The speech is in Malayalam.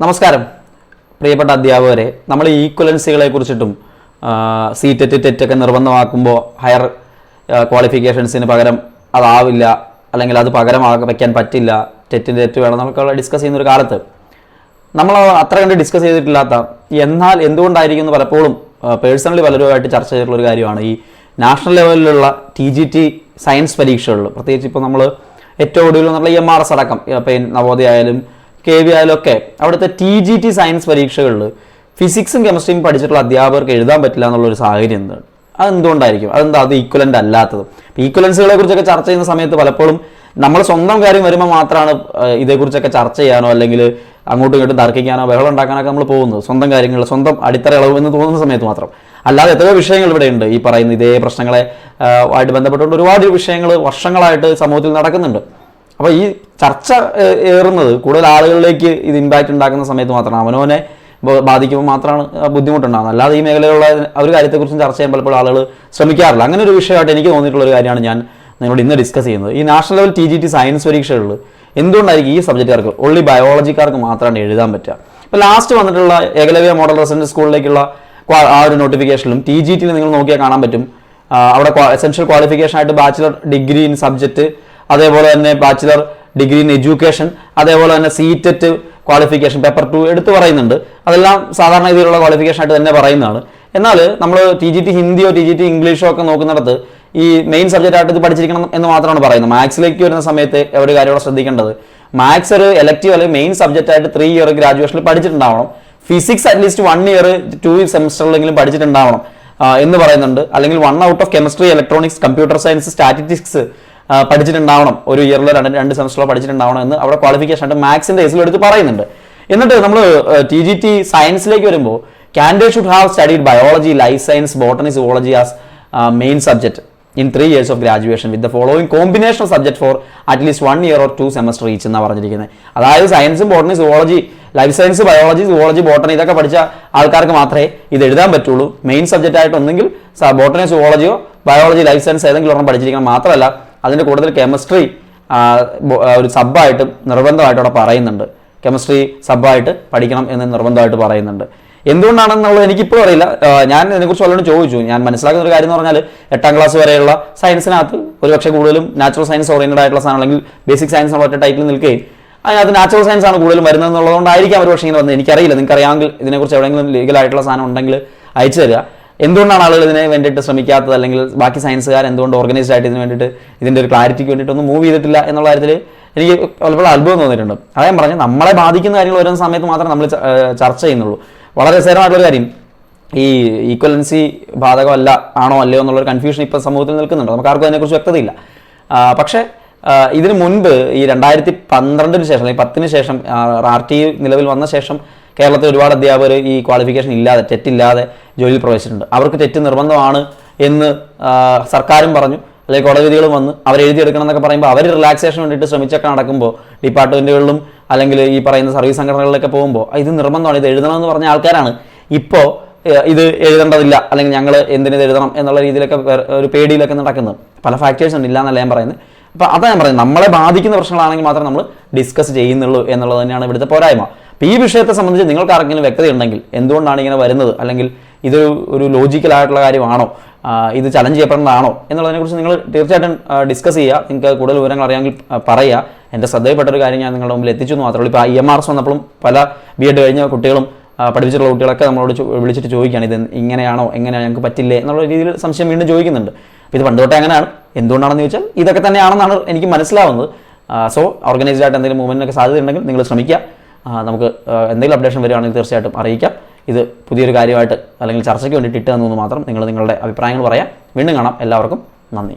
നമസ്കാരം. പ്രിയപ്പെട്ട അധ്യാപകരെ നമ്മൾ ഈക്വലൻസികളെ കുറിച്ചിട്ടും സി ടെറ്റ് ടെറ്റൊക്കെ നിർബന്ധമാക്കുമ്പോൾ ഹയർ ക്വാളിഫിക്കേഷൻസിന് പകരം അതാവില്ല അല്ലെങ്കിൽ അത് പകരം വയ്ക്കാൻ പറ്റില്ല ടെറ്റിന്റെ തെറ്റ് വേണം നമുക്കുള്ള ഡിസ്കസ് ചെയ്യുന്ന ഒരു കാലത്ത്. നമ്മൾ അത്ര കണ്ട് ഡിസ്കസ് ചെയ്തിട്ടില്ലാത്ത എന്നാൽ എന്തുകൊണ്ടായിരിക്കും പലപ്പോഴും പേഴ്സണലി പലരുമായിട്ട് ചർച്ച ചെയ്തിട്ടുള്ള ഒരു കാര്യമാണ്. ഈ നാഷണൽ ലെവലിലുള്ള ടി ജി ടി സയൻസ് പരീക്ഷകളിൽ പ്രത്യേകിച്ച് ഇപ്പോൾ നമ്മൾ ഏറ്റവും ഒടുവിൽ എന്നുള്ള എം ആർ എസ് അടക്കം നവോദയ ആയാലും കെ വി ആയാലും ഒക്കെ അവിടുത്തെ ടി ജി ടി സയൻസ് പരീക്ഷകളിൽ ഫിസിക്സും കെമിസ്ട്രിയും പഠിച്ചിട്ടുള്ള അധ്യാപകർക്ക് എഴുതാൻ പറ്റില്ല എന്നുള്ളൊരു സാഹചര്യം എന്താണ് അതെന്തുകൊണ്ടായിരിക്കും? അതെന്താ അത് ഈക്വലന്റ് അല്ലാത്തത്? ഈക്വലൻസുകളെ കുറിച്ചൊക്കെ ചർച്ച ചെയ്യുന്ന സമയത്ത് പലപ്പോഴും നമ്മൾ സ്വന്തം കാര്യം വരുമ്പോൾ മാത്രമാണ് ഇതേക്കുറിച്ചൊക്കെ ചർച്ച ചെയ്യാനോ അല്ലെങ്കിൽ അങ്ങോട്ടും ഇങ്ങോട്ടും തർക്കിക്കാനോ ബഹളം ഉണ്ടാക്കാനൊക്കെ നമ്മൾ പോകുന്നത്. സ്വന്തം കാര്യങ്ങൾ സ്വന്തം അടിത്തറ ഇളവ് എന്ന് തോന്നുന്ന സമയത്ത് മാത്രം. അല്ലാതെ എത്രയോ വിഷയങ്ങൾ ഇവിടെ ഉണ്ട്. ഈ പറയുന്ന ഇതേ പ്രശ്നങ്ങളെ ആയിട്ട് ബന്ധപ്പെട്ടുകൊണ്ട് ഒരുപാട് വിഷയങ്ങൾ വർഷങ്ങളായിട്ട് സമൂഹത്തിൽ നടക്കുന്നുണ്ട്. അപ്പോൾ ഈ ചർച്ച ഏറുന്നത് കൂടുതൽ ആളുകളിലേക്ക് ഇത് ഇമ്പാക്റ്റ് ഉണ്ടാക്കുന്ന സമയത്ത് മാത്രമാണ്. അവനവനെ ബാധിക്കുമ്പോൾ മാത്രമാണ് ബുദ്ധിമുട്ടുണ്ടാകുന്നത്. അല്ലാതെ ഈ മേഖലയിലുള്ള ഒരു കാര്യത്തെക്കുറിച്ചും ചർച്ച ചെയ്യാൻ പലപ്പോഴും ആളുകൾ ശ്രമിക്കാറില്ല. അങ്ങനെ ഒരു വിഷയമായിട്ട് എനിക്ക് തോന്നിയിട്ടുള്ള ഒരു കാര്യമാണ് ഞാൻ നിങ്ങളോട് ഇന്ന് ഡിസ്കസ് ചെയ്യുന്നത്. ഈ national level T G T science പരീക്ഷകളിൽ എന്തുകൊണ്ടായിരിക്കും ഈ സബ്ജക്റ്റുകാർക്ക് ഒള്ളി ബയോളജിക്കാർക്ക് മാത്രമാണ് എഴുതാൻ പറ്റുക? ഇപ്പോൾ ലാസ്റ്റ് വന്നിട്ടുള്ള ഏകലവ്യ മോഡൽ റെസിഡൻസ് സ്കൂളിലേക്കുള്ള ആ ഒരു നോട്ടിഫിക്കേഷനിലും ടി ജി ടിയിൽ നിങ്ങൾ നോക്കിയാൽ കാണാൻ പറ്റും. അവിടെ എസെൻഷ്യൽ ക്വാളിഫിക്കേഷൻ ആയിട്ട് ബാച്ചിലർ ഡിഗ്രി ഇൻ സബ്ജക്റ്റ് അതേപോലെ തന്നെ ബാച്ചിലർ ഡിഗ്രി ഇൻ എഡ്യൂക്കേഷൻ അതേപോലെ തന്നെ സീറ്ററ്റ് ക്വാളിഫിക്കേഷൻ പേപ്പർ ടു എടുത്ത് പറയുന്നുണ്ട്. അതെല്ലാം സാധാരണ രീതിയിലുള്ള ക്വാളിഫിക്കേഷൻ ആയിട്ട് തന്നെ പറയുന്നതാണ്. എന്നാൽ നമ്മൾ ടി ജി ടി ഹിന്ദിയോ ടി ജി ടി ഇംഗ്ലീഷോ ഒക്കെ നോക്കുന്നിടത്ത് ഈ മെയിൻ സബ്ജക്റ്റ് ആയിട്ട് ഇത് പഠിച്ചിരിക്കണം എന്ന് മാത്രമാണ് പറയുന്നത്. മാത്സിലേക്ക് വരുന്ന സമയത്ത് ഒരു കാര്യമാണ് ശ്രദ്ധിക്കേണ്ടത്? മാത്സ് ഒരു എലക്റ്റീവ് അല്ലെങ്കിൽ മെയിൻ സബ്ജക്റ്റ് ആയിട്ട് ത്രീ ഇയർ ഗ്രാജുവേഷനിൽ പഠിച്ചിട്ടുണ്ടാവണം. Physics at least one year two സെമിസ്റ്ററിലെങ്കിലും പഠിച്ചിട്ടുണ്ടാവണം എന്ന് പറയുന്നുണ്ട്. അല്ലെങ്കിൽ one out of chemistry electronics computer science statistics പഠിച്ചിട്ടുണ്ടാവണം. ഒരു ഇയറിലോ രണ്ട് രണ്ട് സെമസ്റ്ററിലോ പഠിച്ചിട്ടുണ്ടാവണം എന്ന് അവിടെ ക്വാളിഫിക്കേഷൻ ആയിട്ട് മാത്സിന്റെ എടുത്ത് പറയുന്നുണ്ട്. എന്നിട്ട് നമ്മൾ ടി ജി ടി സയൻസിലേക്ക് വരുമ്പോൾ candidate should have studied biology life science botany zoology as main subject in three years of graduation with the following combination of subject for at least one year or two semester each എന്നാണ് പറഞ്ഞിരിക്കുന്നത് അതായത് സയൻസും botany zoology life science biology zoology botany ഇതൊക്കെ പഠിച്ച ആൾക്കാർക്ക് മാത്രമേ ഇത് എഴുതാൻ പറ്റുള്ളൂ. മെയിൻ സബ്ജക്റ്റ് ആയിട്ട് ബോട്ടണി സുവോളജിയോ ബയോളജി ലൈഫ് സയൻസ് ഏതെങ്കിലും ഒരെണ്ണം പഠിച്ചിരിക്കണം. മാത്രമല്ല അതിന്റെ കൂടുതൽ കെമിസ്ട്രി ഒരു സബ്ബായിട്ട് നിർബന്ധമായിട്ട് അവിടെ പറയുന്നുണ്ട്. കെമിസ്ട്രി സബ്ബായിട്ട് പഠിക്കണം എന്ന് നിർബന്ധമായിട്ട് പറയുന്നുണ്ട്. എന്തുകൊണ്ടാണെന്നുള്ളത് എനിക്കിപ്പോഴും അറിയില്ല. ഞാൻ ഇതിനെക്കുറിച്ച് വല്ലതും ചോദിച്ചു. ഞാൻ മനസ്സിലാക്കുന്ന ഒരു കാര്യം എന്ന് പറഞ്ഞാൽ എട്ടാം ക്ലാസ് വരെയുള്ള സയൻസിനകത്ത് ഒരുപക്ഷെ കൂടുതലും നാച്ചുറൽ സയൻസ് ഓറിയന്റഡ് ആയിട്ടുള്ള സാധനം അല്ലെങ്കിൽ ബേസിക് സയൻസ് എന്നുള്ള ഒറ്റ ടൈറ്റിൽ നിൽക്കുകയും അതിനകത്ത് നാച്ചുറൽ സയൻസ് ആണ് കൂടുതലും വരുന്നത് എന്നുള്ളതുകൊണ്ടായിരിക്കാം ഒരു പക്ഷേ ഇങ്ങനെ വന്നത്. എനിക്കറിയില്ല. നിങ്ങൾക്ക് അറിയാമെങ്കിൽ ഇതിനെക്കുറിച്ച് എവിടെയെങ്കിലും ലീഗൽ ആയിട്ടുള്ള സാധനം ഉണ്ടെങ്കിൽ അയച്ചു തരിക. എന്തുകൊണ്ടാണ് ആളുകൾ ഇതിനെ വേണ്ടിയിട്ട് ശ്രമിക്കാത്തത്? അല്ലെങ്കിൽ ബാക്കി സയൻസുകാർ എന്തുകൊണ്ട് ഓർഗനൈസ്ഡ് ആയിട്ട് ഇതിന് വേണ്ടിയിട്ട് ഇതിന്റെ ഒരു ക്ലാരിറ്റിക്ക് വേണ്ടിയിട്ട് ഒന്നും മൂവ് ചെയ്തിട്ടില്ല എന്നുള്ള കാര്യത്തിൽ എനിക്ക് പലപ്പോഴും അത്ഭുതം തോന്നിയിട്ടുണ്ട്. അതായത് പറഞ്ഞു നമ്മളെ ബാധിക്കുന്ന കാര്യങ്ങൾ വരുന്ന സമയത്ത് മാത്രമേ നമ്മൾ ചർച്ച ചെയ്യുന്നുള്ളൂ. വളരെ രസകരമായിട്ടുള്ള കാര്യം. ഈ ഈക്വലൻസി ബാധകമല്ല ആണോ അല്ലയോ എന്നുള്ളൊരു കൺഫ്യൂഷൻ ഇപ്പോൾ സമൂഹത്തിൽ നിൽക്കുന്നുണ്ട്. നമുക്ക് ആർക്കും അതിനെക്കുറിച്ച് വ്യക്തതയില്ല. പക്ഷേ ഇതിനു മുൻപ് ഈ രണ്ടായിരത്തി പന്ത്രണ്ടിന് ശേഷം അല്ലെങ്കിൽ പത്തിന് ശേഷം ആർ ടി നിലവിൽ വന്ന ശേഷം കേരളത്തിൽ ഒരുപാട് അധ്യാപകർ ഈ ക്വാളിഫിക്കേഷൻ ഇല്ലാതെ തെറ്റില്ലാതെ ജോലിയിൽ പ്രവേശിച്ചിട്ടുണ്ട്. അവർക്ക് തെറ്റ് നിർബന്ധമാണ് എന്ന് സർക്കാരും പറഞ്ഞു. അല്ലെങ്കിൽ കോടതി വിധികളും വന്ന് അവർ എഴുതിയെടുക്കണം എന്നൊക്കെ പറയുമ്പോൾ അവർ റിലാക്സേഷൻ വേണ്ടിയിട്ട് ശ്രമിച്ചൊക്കെ നടക്കുമ്പോൾ ഡിപ്പാർട്ട്മെന്റുകളിലും അല്ലെങ്കിൽ ഈ പറയുന്ന സർവീസ് സംഘടനകളിലൊക്കെ പോകുമ്പോൾ ഇത് നിർബന്ധമാണ് ഇത് എഴുതണം എന്ന് പറഞ്ഞ ആൾക്കാരാണ്. ഇപ്പോൾ ഇത് എഴുതേണ്ടതില്ല അല്ലെങ്കിൽ ഞങ്ങൾ എന്തിനത് എഴുതണം എന്നുള്ള രീതിയിലൊക്കെ ഒരു പേടിയിലൊക്കെ നടക്കുന്നത് പല ഫാക്ടേഴ്സ് ഉണ്ട് ഇല്ല എന്നല്ല ഞാൻ പറയുന്നത്. അപ്പോൾ അതാണ് ഞാൻ പറയുന്നത് നമ്മളെ ബാധിക്കുന്ന പ്രശ്നങ്ങളാണെങ്കിൽ മാത്രം നമ്മൾ ഡിസ്കസ് ചെയ്യുന്നുള്ളൂ എന്നുള്ളത് തന്നെയാണ് ഇവിടുത്തെ പോരായ്മ. അപ്പോൾ ഈ വിഷയത്തെ സംബന്ധിച്ച് നിങ്ങൾക്ക് ആർക്കെങ്കിലും വ്യക്തത ഉണ്ടെങ്കിൽ എന്തുകൊണ്ടാണ് ഇങ്ങനെ വരുന്നത്? അല്ലെങ്കിൽ ഇതൊരു ഒരു ലോജിക്കലായിട്ടുള്ള കാര്യമാണോ? ഇത് ചലഞ്ച് ചെയ്യപ്പെടേണ്ടതാണോ എന്നുള്ളതിനെക്കുറിച്ച് നിങ്ങൾ തീർച്ചയായിട്ടും ഡിസ്കസ് ചെയ്യുക. നിങ്ങൾക്ക് കൂടുതൽ വിവരങ്ങൾ അറിയാമെങ്കിൽ പറയുക. എന്റെ ശ്രദ്ധയിൽപ്പെട്ട ഒരു കാര്യം ഞാൻ നിങ്ങളുടെ മുമ്പിൽ എത്തിച്ചു മാത്രമേ ഉള്ളൂ. ഇപ്പോൾ ഐ എം ആർ എസ് വന്നപ്പോഴും പല ബി എഡ് കഴിഞ്ഞ കുട്ടികളും പഠിപ്പിച്ചിട്ടുള്ള കുട്ടികളൊക്കെ നമ്മളോട് വിളിച്ചിട്ട് ചോദിക്കുകയാണ് ഇത് ഇങ്ങനെയാണോ? എങ്ങനെയാണ്? ഞങ്ങൾക്ക് പറ്റില്ലേ? എന്നുള്ള രീതിയിൽ സംശയം വീണ്ടും ചോദിക്കുന്നുണ്ട്. അപ്പോൾ ഇത് പണ്ട് തൊട്ടേ അങ്ങനെയാണ്. എന്തുകൊണ്ടാണെന്ന് ചോദിച്ചാൽ ഇതൊക്കെ തന്നെയാണെന്നാണ് എനിക്ക് മനസ്സിലാവുന്നത്. സോ ഓർഗനൈസ്ഡ് ആയിട്ട് എന്തെങ്കിലും മൂവ്മെന്റിനൊക്കെ സാധ്യത ഉണ്ടെങ്കിൽ നിങ്ങൾ ശ്രമിക്കുക. നമുക്ക് എന്തെങ്കിലും അപ്ഡേഷൻ വരികയാണെങ്കിൽ തീർച്ചയായിട്ടും അറിയിക്കാം. ഇത് പുതിയൊരു കാര്യമായിട്ട് അല്ലെങ്കിൽ ചർച്ചയ്ക്ക് വേണ്ടിയിട്ട് ഇട്ട് തന്നു മാത്രം നിങ്ങൾ നിങ്ങളുടെ അഭിപ്രായങ്ങൾ പറയാം. വീണ്ടും കാണാം. എല്ലാവർക്കും